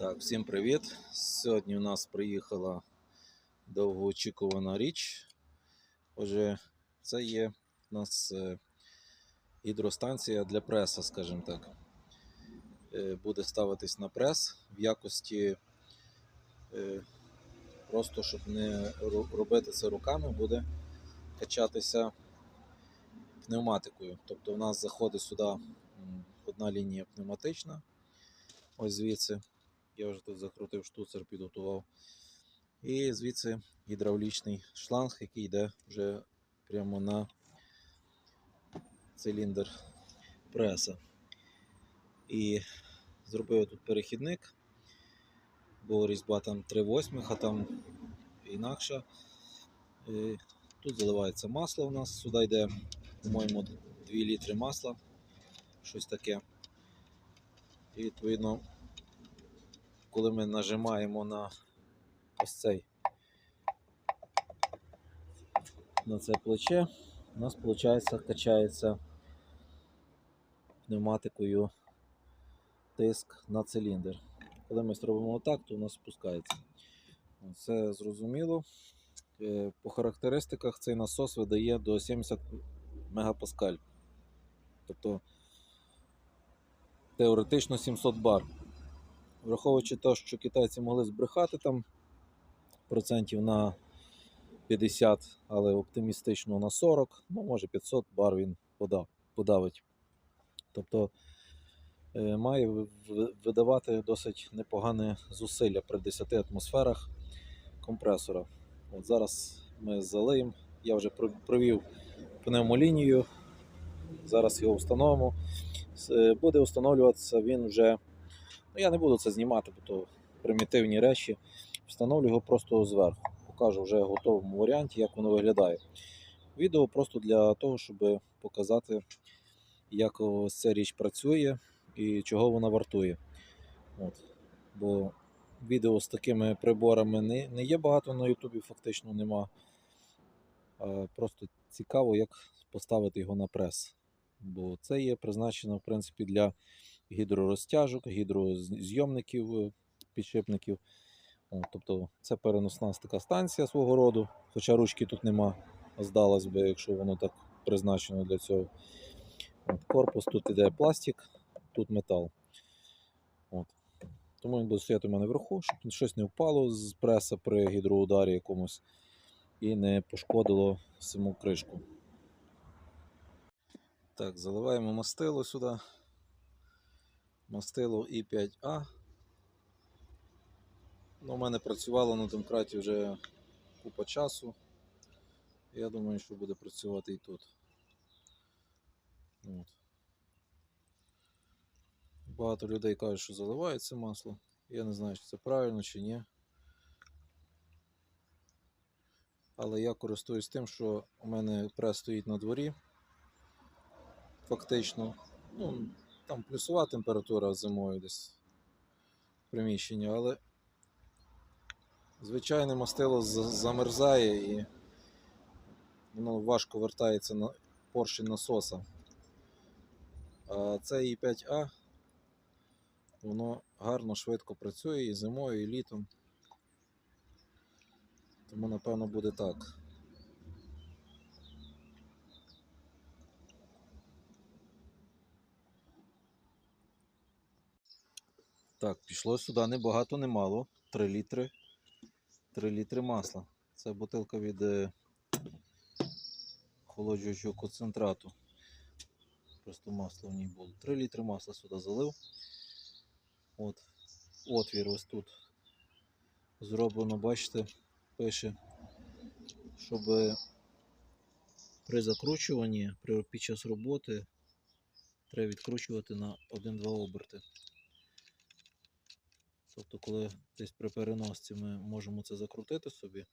Так, всім привіт. Сьогодні у нас приїхала довгоочікувана річ. Отже, це є у нас е, гідростанція для преса, скажімо так. Е, Буде ставитись на прес в якості е, просто щоб не робити це руками, буде качатися пневматикою. Тобто у нас заходить сюди одна лінія пневматична, ось звідси. Я вже тут закрутив штуцер, підготував. І звідси гідравлічний шланг, який йде вже прямо на циліндр преса. І зробив тут перехідник, бо різьба там 3 восьмих, а там інакша. І Тут заливається масло у нас, сюди йде, по-моєму, 2 літри масла, щось таке. І відповідно коли ми нажимаємо на ось цей на це плече, у нас виходить качається пневматикою тиск на циліндр. Коли ми зробимо отак, то у нас спускається. Це зрозуміло. Е, По характеристиках цей насос видає до 70 мегапаскаль. Тобто теоретично 700 бар. Враховуючи те, що китайці могли збрехати там процентів на 50, але оптимістично на 40, ну може 500 бар він подав, подавить. Тобто е, має видавати досить непогане зусилля при 10 атмосферах компресора. От зараз ми залиємо. Я вже провів пневмолінію. Зараз його встановимо. Е, Буде встановлюватися він вже Ну, я не буду це знімати, бо то примітивні речі. Встановлю його просто зверху. Покажу вже в готовому варіанті, як воно виглядає. Відео просто для того, щоб показати, як ось ця річ працює і чого вона вартує. От. Бо відео з такими приборами не, не є багато на Ютубі, фактично нема. Просто цікаво, як поставити його на прес. Бо це є призначено, в принципі, для гідророзтяжок, гідрозйомників, е, підшипників. Тобто це переносна така станція свого роду, хоча ручки тут нема, здалось би, якщо воно так призначено для цього. От, корпус тут іде пластик, тут метал. От. Тому він буде стояти у мене вверху, щоб щось не впало з преса при гідроударі якомусь і не пошкодило саму кришку. Так, заливаємо мастило сюди мастило І5А. Ну, у мене працювало на домкраті вже купа часу. Я думаю, що буде працювати і тут. От. Багато людей кажуть, що заливають це масло. Я не знаю, чи це правильно чи ні. Але я користуюсь тим, що у мене прес стоїть на дворі. Фактично. Ну, там плюсова температура зимою десь в приміщенні, але звичайне мастило замерзає і воно важко вертається на поршень насоса. А це і 5А, воно гарно швидко працює і зимою, і літом. Тому напевно буде так. Так, пішло сюди не багато, не мало. 3 літри. 3 літри масла. Це бутилка від е, охолоджуючого концентрату. Просто масло в ній було. 3 літри масла сюди залив. От. Отвір ось тут. Зроблено, бачите, пише, щоб при закручуванні, при, під час роботи треба відкручувати на 1-2 оберти. Тобто, коли десь при переносці ми можемо це закрутити собі,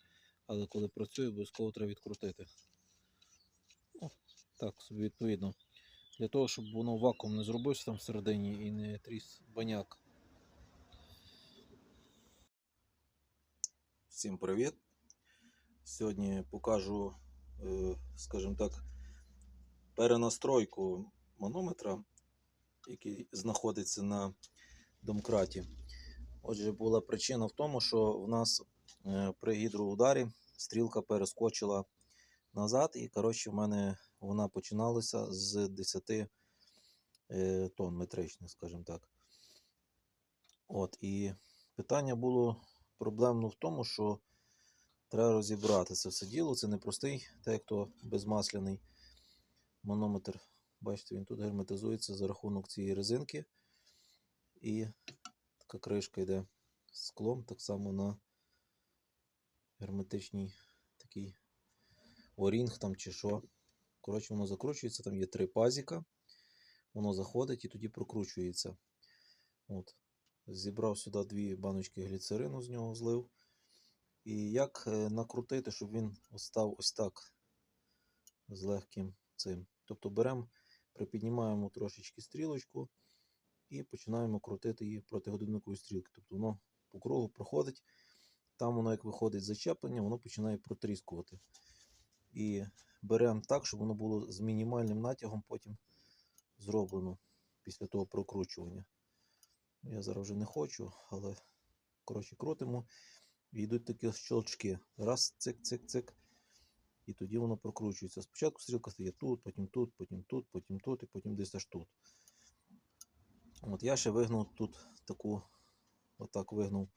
але коли працює, обов'язково треба відкрутити. Ну, так, собі відповідно. Для того, щоб воно вакуум не зробився там всередині і не тріс баняк. Всім привіт! Сьогодні покажу, е, скажімо так, перенастройку манометра, який знаходиться на домкраті. Отже, була причина в тому, що в нас е, при гідроударі стрілка перескочила назад, і коротше, в мене вона починалася з 10 е, тонн метричних, скажімо так. От, і питання було проблемно в тому, що треба розібрати це все діло. Це не простий, так як то безмасляний манометр. Бачите, він тут герметизується за рахунок цієї резинки. І така кришка йде склом, так само на герметичній такий орінг там чи що. Коротше, воно закручується, там є три пазіка. Воно заходить і тоді прокручується. От. Зібрав сюди дві баночки гліцерину з нього злив. І як е, накрутити, щоб він став ось так з легким цим. Тобто беремо, припіднімаємо трошечки стрілочку і починаємо крутити її проти годинникової стрілки. Тобто воно по кругу проходить. Там воно, як виходить зачеплення, воно починає протріскувати. І беремо так, щоб воно було з мінімальним натягом потім зроблено після того прокручування. Я зараз вже не хочу, але коротше крутимо. І йдуть такі щелчки. Раз, цик, цик, цик. І тоді воно прокручується. Спочатку стрілка стає тут, потім тут, потім тут, потім тут і потім десь аж тут. От я ще вигнув тут таку, отак вигнув,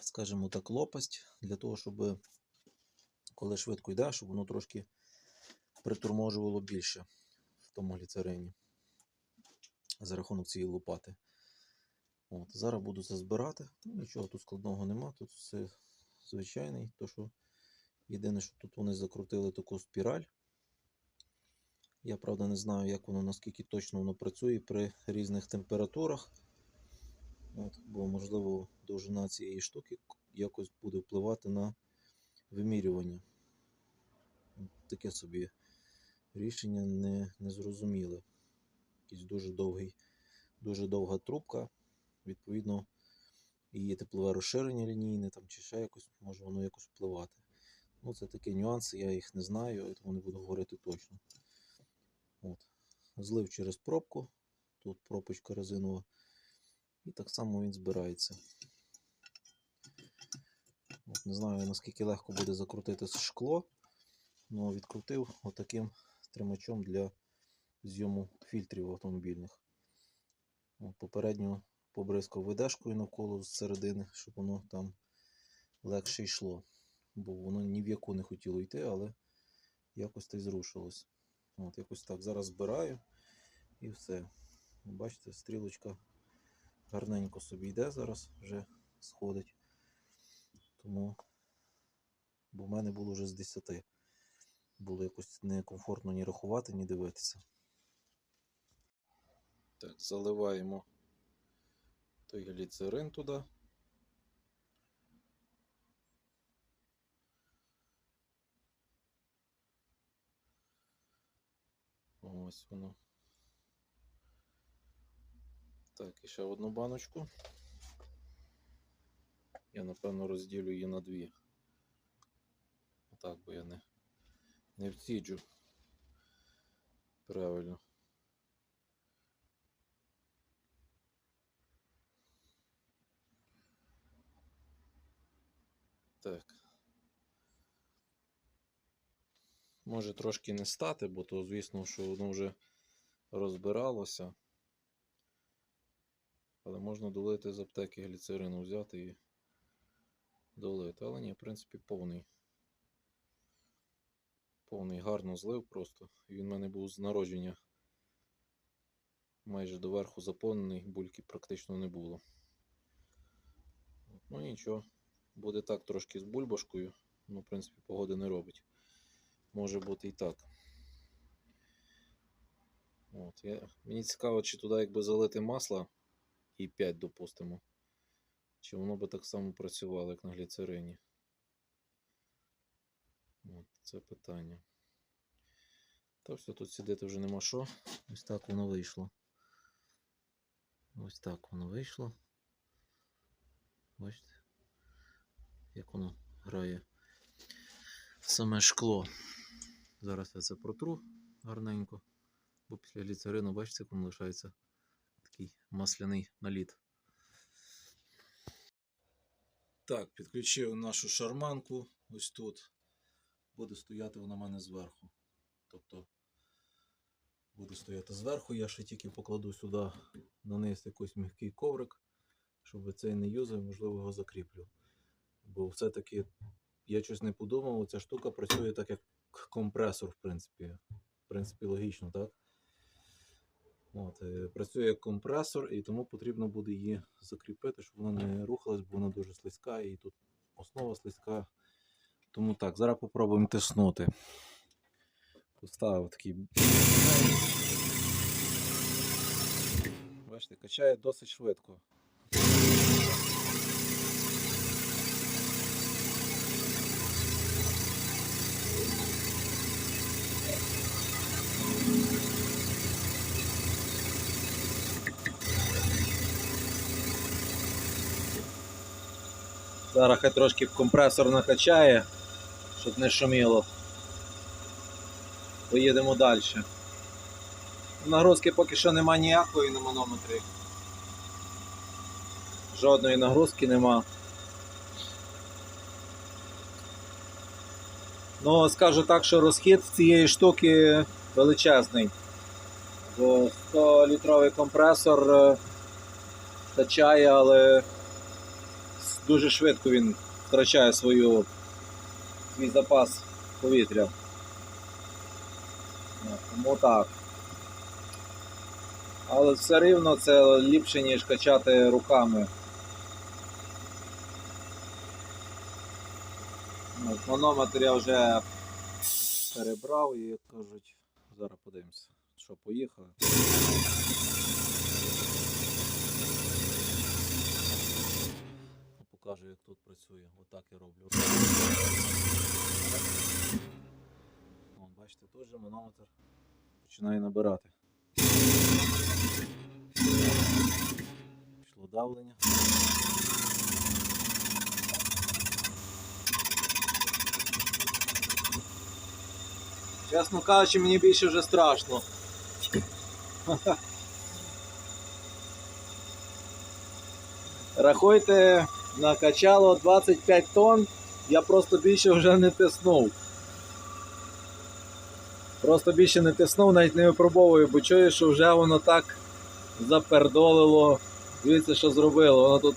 скажімо так, лопасть для того, щоб коли швидко йде, щоб воно трошки приторможувало більше в тому гліцерині за рахунок цієї лопати. От, зараз буду це збирати. Нічого тут складного нема, тут все звичайний. Єдине, що тут вони закрутили таку спіраль. Я правда не знаю, як воно наскільки точно воно працює при різних температурах. От, бо, можливо, довжина цієї штуки якось буде впливати на вимірювання. Таке собі рішення не, незрозуміле. Якийсь дуже довгий, дуже довга трубка. Відповідно, її теплове розширення лінійне там, чи ще якось може воно якось впливати. Ну, це такі нюанси, я їх не знаю, тому не буду говорити точно. Злив через пробку, тут пробочка резинова, і так само він збирається. От, не знаю, наскільки легко буде закрутити шкло, але відкрутив отаким тримачом для зйому фільтрів автомобільних. От, попередньо побризкав видешкою навколо з середини, щоб воно там легше йшло. Бо воно ні в яку не хотіло йти, але якось та й зрушилось. От, якось так. Зараз збираю і все. Бачите, стрілочка гарненько собі йде, зараз вже сходить. Тому, бо в мене було вже з 10. Було якось некомфортно ні рахувати, ні дивитися. Так, заливаємо той гліцерин туди. Ось воно. Так, і ще одну баночку. Я напевно розділю її на дві. Отак, бо я не, не вціджу. Правильно. Так. Може трошки не стати, бо то, звісно, що воно вже розбиралося. Але можна долити з аптеки гліцерину взяти і долити. Але ні, в принципі, повний. Повний гарно злив просто. Він в мене був з народження. Майже доверху заповнений, бульки практично не було. Ну нічого, буде так трошки з бульбашкою, ну, в принципі, погоди не робить. Може бути і так. От, я, Мені цікаво, чи туди якби залити масло і 5, допустимо. Чи воно би так само працювало, як на гліцерині. От, Це питання. Та все, тут сидіти вже нема що. Ось так воно вийшло. Ось так воно вийшло. Бачите, як воно грає саме шкло. Зараз я це протру гарненько, бо після гліцерину, бачите, як воно лишається такий масляний наліт. Так, підключив нашу шарманку ось тут. Буде стояти вона в мене зверху. Тобто буде стояти зверху, я ще тільки покладу сюди на низ якийсь м'який коврик, щоб цей не юзав, можливо, його закріплю. Бо все-таки я щось не подумав, ця штука працює так, як компресор, в принципі. В принципі, логічно, так? От, е, працює як компресор, і тому потрібно буде її закріпити, щоб вона не рухалась, бо вона дуже слизька, і тут основа слизька. Тому так, зараз попробуємо тиснути. Поставив такий. Бачите, качає досить швидко. Зараз хай трошки компресор накачає, щоб не шуміло. Поїдемо далі. Нагрузки поки що нема ніякої на манометрі. Жодної нагрузки нема. Ну, скажу так, що розхід цієї штуки величезний. Бо 100-літровий компресор е, качає, але дуже швидко він втрачає свою, свій запас повітря. Тому так. Але все рівно це ліпше, ніж качати руками. Манометр я вже перебрав і, кажуть, зараз подивимося, що поїхали. Покажу, як тут працює. Отак я роблю. О, бачите, тут же манометр починає набирати. Пішло давлення. Чесно кажучи, мені більше вже страшно. Рахуйте, накачало 25 тонн, я просто більше вже не тиснув. Просто більше не тиснув, навіть не випробовую, бо чую, що вже воно так запердолило. Дивіться, що зробило. Воно тут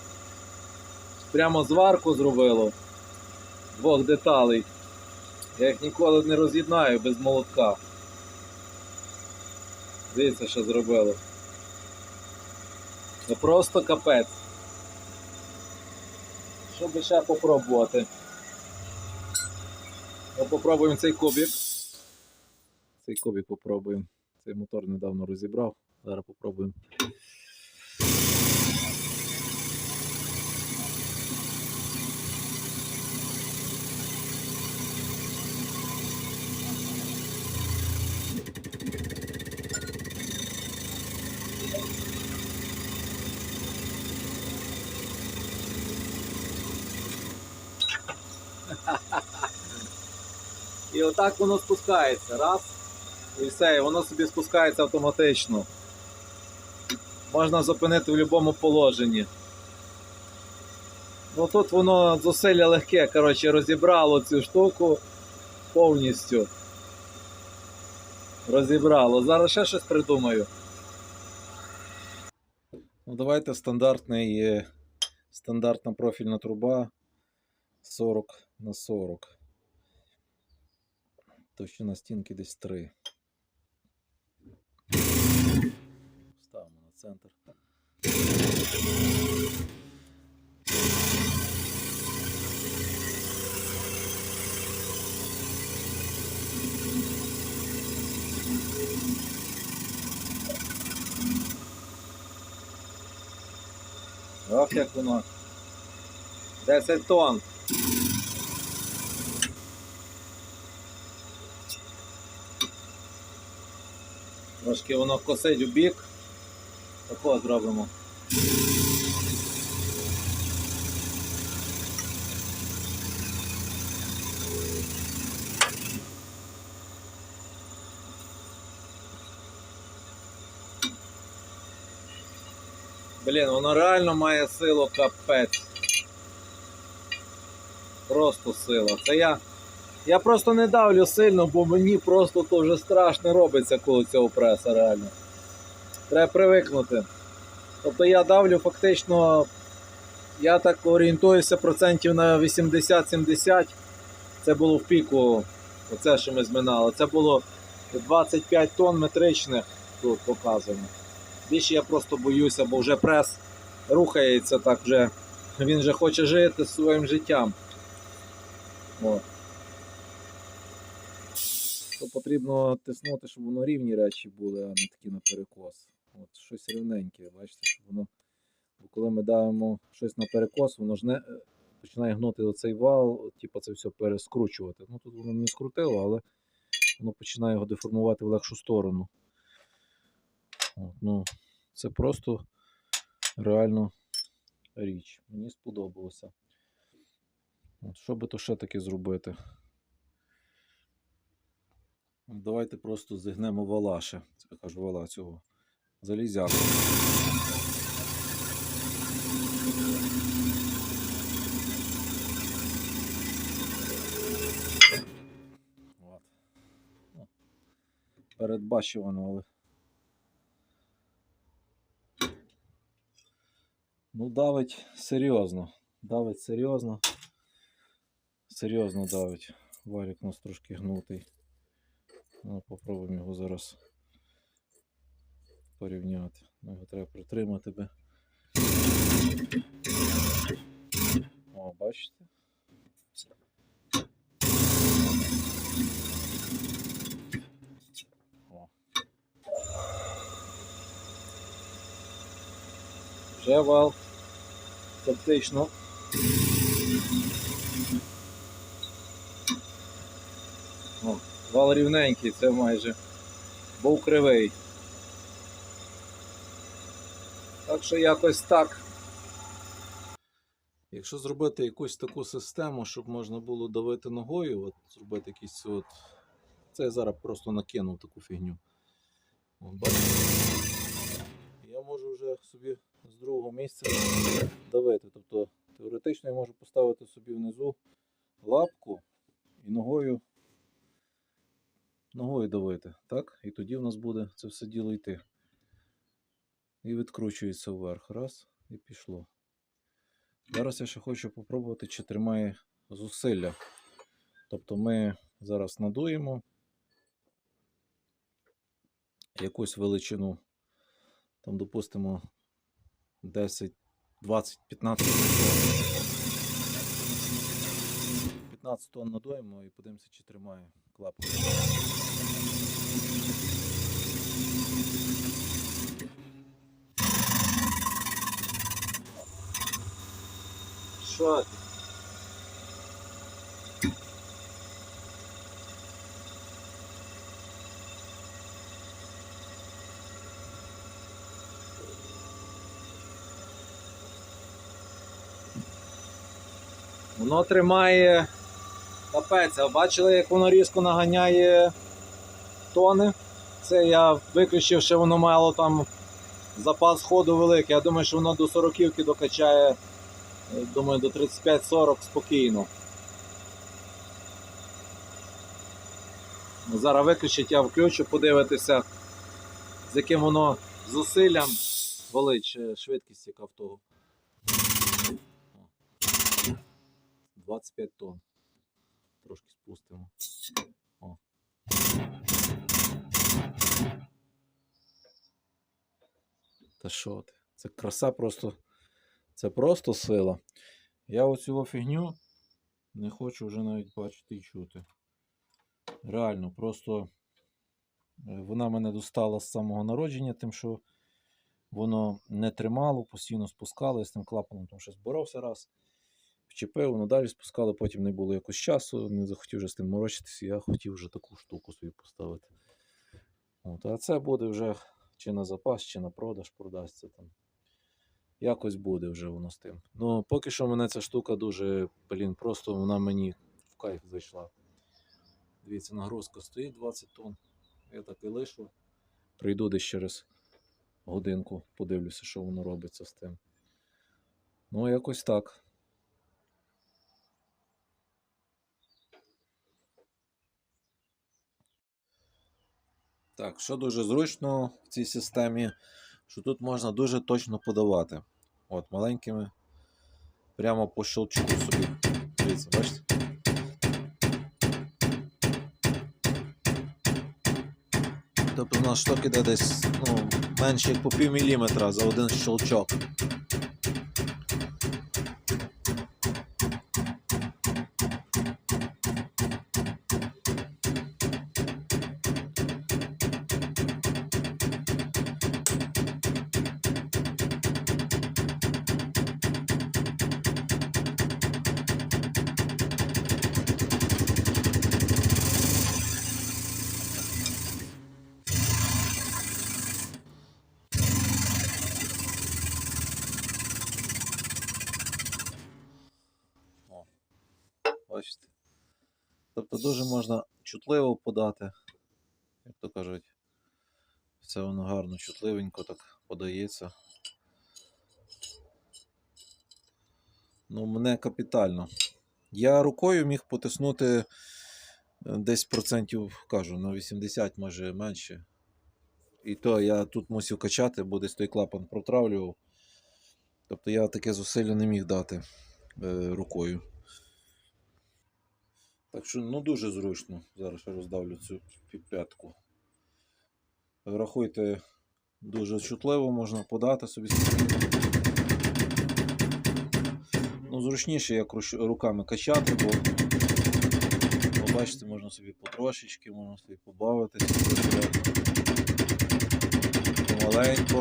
прямо зварку зробило двох деталей. Я їх ніколи не роз'єднаю без молотка. Дивіться, що зробило. Це просто капець. Що би ще попробувати? Ми попробуємо цей кубик. Цей кубик попробуємо. Цей мотор недавно розібрав. Зараз попробуємо. Отак воно спускається. Раз. І все, воно собі спускається автоматично. Можна зупинити в будь-якому положенні. Ну тут воно зусилля легке, коротше, розібрало цю штуку повністю. Розібрало. Зараз ще щось придумаю. Ну, давайте стандартний, е, стандартна профільна труба 40 на 40. Товщина стінки десь 3. Ставимо на центр. Ох, як воно. 10 тонн. Трошки воно косить у бік. Такого зробимо. Блін, воно реально має силу капець. Просто сила. Це я. Я просто не давлю сильно, бо мені просто то страшно робиться коло цього преса, реально. Треба привикнути. Тобто я давлю фактично, я так орієнтуюся процентів на 80-70. Це було в піку, оце, що ми зминали. Це було 25 тонн метричних тут показано. Більше я просто боюся, бо вже прес рухається так вже. Він вже хоче жити своїм життям. От. То потрібно тиснути, щоб воно рівні речі були, а не такі на перекос. От щось рівненьке, бачите, щоб воно. Бо коли ми давимо щось на перекос, воно ж не е, починає гнути оцей вал, типу це все перескручувати. Ну тут воно не скрутило, але воно починає його деформувати в легшу сторону. От, ну, це просто реально річ. Мені сподобалося. От, що би то ще таке зробити? Давайте просто зігнемо вала ще. Це я кажу вала цього. Залізяку. Ну, Передбачувано, але. Ну, давить серйозно. Давить серйозно. Серйозно давить. Валік у нас трошки гнутий. Ну, попробуємо його зараз порівняти. Ну, його треба притримати би. О, бачите? О. Вже вал фактично. О, вал рівненький, це майже був кривий. Так що якось так. Якщо зробити якусь таку систему, щоб можна було давити ногою, от зробити якийсь от. Це я зараз просто накинув таку фігню. Я можу вже собі з другого місця давити. Тобто теоретично я можу поставити собі внизу лапку і ногою ногою давити. Так? І тоді в нас буде це все діло йти. І відкручується вверх. Раз, і пішло. Зараз я ще хочу попробувати, чи тримає зусилля. Тобто ми зараз надуємо якусь величину, там, допустимо, 10, 20, 15 тонн. 15 тонн надуємо і подивимося, чи тримає клапку. Що? Воно тримає капець. А бачили, як воно різко наганяє тони? Це я виключив, що воно мало там запас ходу великий. Я думаю, що воно до 40 докачає, е, думаю, до 35-40 спокійно. Зараз виключить, я включу, подивитися, з яким воно зусиллям валить швидкість яка в того. 25 тонн. Трошки спустимо. О. Та що ти? Це краса просто. Це просто сила. Я оцю фігню не хочу вже навіть бачити і чути. Реально, просто е, вона мене достала з самого народження, тим, що воно не тримало, постійно спускало, я з тим клапаном там щось боровся раз. Вчепив, воно далі спускало, потім не було якось часу, не захотів вже з тим морочитися, я хотів вже таку штуку собі поставити. От, а це буде вже чи на запас, чи на продаж продасться там. Якось буде вже воно з тим. Ну, поки що мене ця штука дуже, блін, просто вона мені в кайф зайшла. Дивіться, нагрузка стоїть 20 тонн. Я так і лишу. Прийду десь через годинку, подивлюся, що воно робиться з тим. Ну, якось так. Так, що дуже зручно в цій системі, що тут можна дуже точно подавати. От, маленькими, прямо по щелчку собі. Дивіться, бачите? Тобто у нас шток іде десь ну, менше як по пів міліметра за один щелчок. Дуже можна чутливо подати, як то кажуть. Все воно гарно, чутливенько так подається. Ну, мене капітально. Я рукою міг потиснути е, десь процентів, кажу, на 80, може менше. І то я тут мусив качати, бо десь той клапан протравлював. Тобто я таке зусилля не міг дати е, рукою. Так що ну дуже зручно. Зараз я роздавлю цю п'ятку. Рахуйте, дуже чутливо можна подати собі. Ну, зручніше як руками качати, бо побачите, можна собі потрошечки, можна собі побавитися. Помаленько.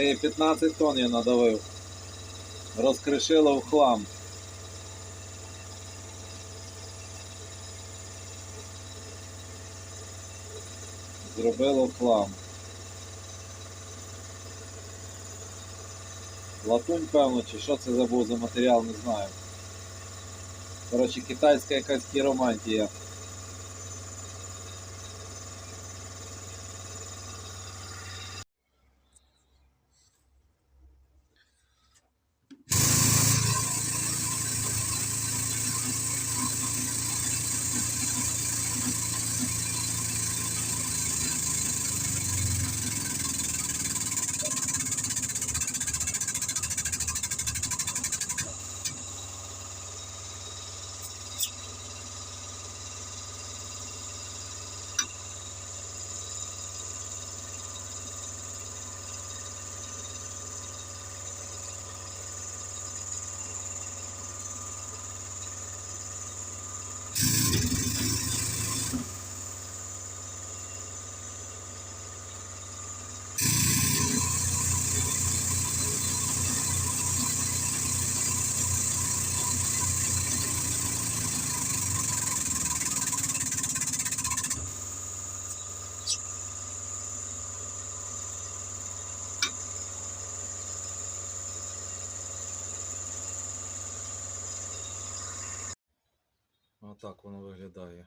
Це 15 тонн я надавив. Розкришило в хлам. Зробило в хлам. Латунь, певно, чи що це забув за матеріал, не знаю. Коротше, китайська якась хіромантія. Отак воно виглядає.